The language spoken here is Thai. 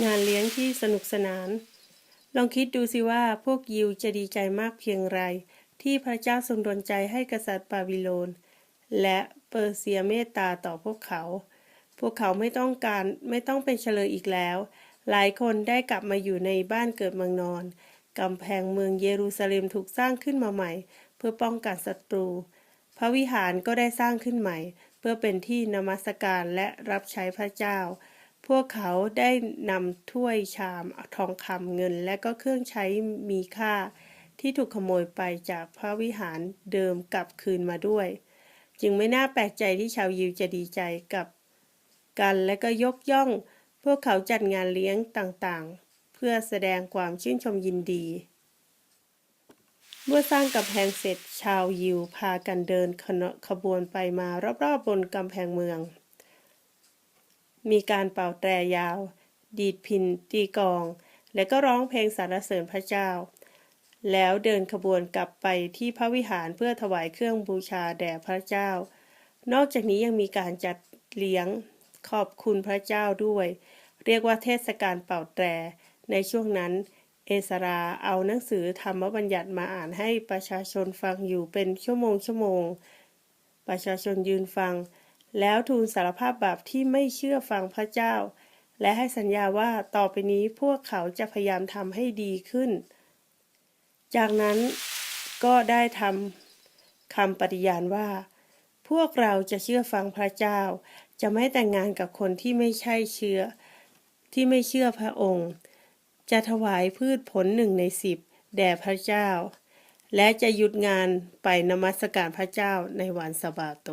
งานเลี้ยงที่สนุกสนาน ลองคิดดูสิว่าพวกยิวจะดีใจมากเพียงไร ที่พระเจ้าทรงดลใจให้กษัตริย์บาบิโลน และเปอร์เซียเมตตาต่อพวกเขา พวกเขาไม่ต้องการไม่ต้องเป็นเฉลยอีกแล้ว หลายคนได้กลับมาอยู่ในบ้านเกิดเมืองนอนกำแพงเมืองเยรูซาเล็มถูกสร้างขึ้นมาใหม่ เพื่อป้องกันศัตรู พระวิหารก็ได้สร้างขึ้นใหม่ เพื่อเป็นที่นมัสการและรับใช้พระเจ้า พวกเขาได้นำถ้วยชามทองคำเงิน และก็เครื่องใช้มีค่า ที่ถูกขโมยไปจากพระวิหารเดิมกลับคืนมาด้วย จึงไม่น่าแปลกใจที่ชาวยิวจะดีใจกับกันและก็ยกย่อง พวกเขาจัดงานเลี้ยงต่างๆ เพื่อแสดงความชื่นชมยินดี เมื่อสร้างกำแพงเสร็จชาวยิวพากันเดินขขบวนไปมารอบๆบนกำแพงเมือง มีการเป่าแตรยาว ดีดพินตีกอง และก็ร้องเพลงสรรเสริญพระเจ้า แล้วเดินขบวนกลับไปที่พระวิหารเพื่อถวายเครื่องบูชาแด่พระเจ้า นอกจากนี้ยังมีการจัดเลี้ยงขอบคุณพระเจ้าด้วย เรียกว่าเทศกาลเป่าแตร ในช่วงนั้น เอสราเอาหนังสือธรรมบัญญัติมาอ่านให้ประชาชนฟังอยู่เป็นชั่วโมงชั่วโมง ประชาชนยืนฟัง แล้วทูลสารภาพบาปที่ไม่เชื่อฟังพระเจ้า และให้สัญญาว่าต่อไปนี้พวกเขาจะพยายามทำให้ดีขึ้น จากนั้นก็ได้ทำคำปฏิญาณว่า พวกเราจะเชื่อฟังพระเจ้า จะไม่แต่งงานกับคนที่ไม่ใช่เชื้อที่ไม่เชื่อพระองค์ จะถวายพืชผลหนึ่งในสิบแด่พระเจ้า และจะหยุดงานไปนมัสการพระเจ้าในวันสบาโต